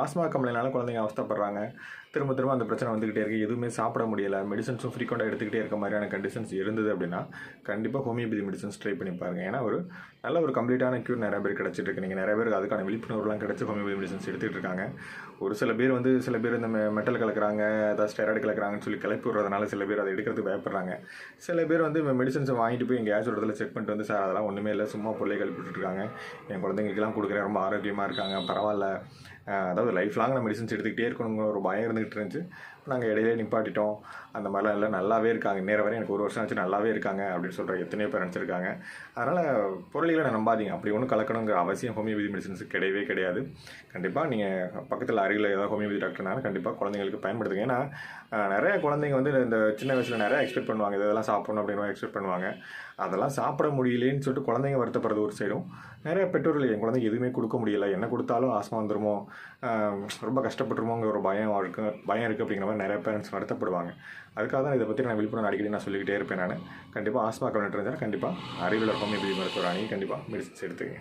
Asthma கம்ப்ளைனால குழந்தைங்க அவஸ்தப்படுறாங்க. திரும்ப திரும்ப அந்த பிரச்சனை வந்துக்கிட்டே இருக்குது எதுவுமே சாப்பிட முடியல. மெடிசன்ஸும் ஃப்ரீக்வெண்ட்டாக எடுத்துக்கிட்டே இருக்க மாதிரியான கண்டிஷன்ஸ் இருந்தது அப்படின்னா கண்டிப்பாக ஹோமியோபதி மெடிசன்ஸ் ட்ரை பண்ணி பாருங்கள் ஏன்னா ஒரு நல்ல ஒரு கம்ப்ளீட்டான க்யூர் நிறைய பேர் கிடச்சிட்டு இருக்கு. நீங்கள் நிறைய பேருக்கு அதுக்கான விழிப்புணர்வுலாம் கிடச்சி ஹோமியோபதி மெடிசன்ஸ் எடுத்துகிட்டு இருக்காங்க. ஒரு சில பேர் வந்து சில பேர் இந்த மெட்டல் கலக்கிறாங்க ஏதாவது ஸ்டெராய்டு கலக்கிறாங்கன்னு சொல்லி கிளப்பி விடுறதுனால சில பேர் அதை எடுக்கிறதுக்கு பயப்படுறாங்க. சில பேர் வந்து மெடிசன்ஸை வாங்கிட்டு போய் எங்கேயாச்சும் ஒரு இடத்துல செக் பண்ணிட்டு வந்து சார் அதெல்லாம் ஒன்றுமே இல்லை. சும்மா பொருளை கழிப்பிட்டு இருக்காங்க. என் குழந்தைங்களுக்குலாம் கொடுக்குறேன். ரொம்ப ஆரோக்கியமாக இருக்காங்க. பரவாயில்ல. அதாவது லைஃப் லாங் நான் மெடிசன்ஸ் எடுத்துக்கிட்டே இருக்கணுங்கிற ஒரு பயம் இருந்துகிட்டு இருந்துச்சு. நாங்கள் இடையிலே நிப்பாட்டிட்டோம். அந்த மாதிரிலாம் எல்லாம் நல்லாவே இருக்காங்க. நேர வரை எனக்கு ஒரு வருஷம் ஆச்சு நல்லாவே இருக்காங்க அப்படின்னு சொல்கிற எத்தனையோ பேர் நினச்சிருக்காங்க. அதனால் பொருளிகளை நம்பாதீங்க. அப்படி ஒன்றும் கலக்கணுங்கிற அவசியம் ஹோமியோபதி மெடிசன்ஸ் கிடையவே கிடையாது. கண்டிப்பாக நீங்கள் பக்கத்தில் அருகில் ஏதாவது ஹோமியோபதி டாக்டர்னாலும் கண்டிப்பாக குழந்தைங்களுக்கு பயன்படுத்துங்க. ஏன்னா நிறைய குழந்தைங்க வந்து இந்த சின்ன வயசில் நிறைய எக்ஸ்பெக்ட் பண்ணுவாங்க. இதெல்லாம் சாப்பிடணும் அப்படின்னு எக்ஸ்பெக்ட் பண்ணுவாங்க. அதெல்லாம் சாப்பிட முடியலேன்னு சொல்லிட்டு குழந்தைங்க வருத்தப்படுறது ஒரு சைடும் நிறைய பெற்றோர்கள் என் குழந்தைங்க எதுவுமே கொடுக்க முடியல. என்ன கொடுத்தாலும் ஆஸ்மா வந்துருமோ? ரொம்ப கஷ்டப்பட்டுருமோங்கிற ஒரு பயம் இருக்குது பயம் இருக்குது அப்படிங்கிற மாதிரி நிறைய பேரண்ட்ஸ் வருத்தப்படுவாங்க. அதுக்காக தான் இதை பற்றி நான் விழிப்புணர்வு அடிக்கடி நான் சொல்லிக்கிட்டே இருப்பேன் நான். கண்டிப்பாக ஆஸ்மா கவனிட்டு இருந்தால் கண்டிப்பாக அறிவில் ஹோமியோபதி மருத்துவர் அணி கண்டிப்பாக மெடிசன்ஸ் எடுத்துக்கங்க.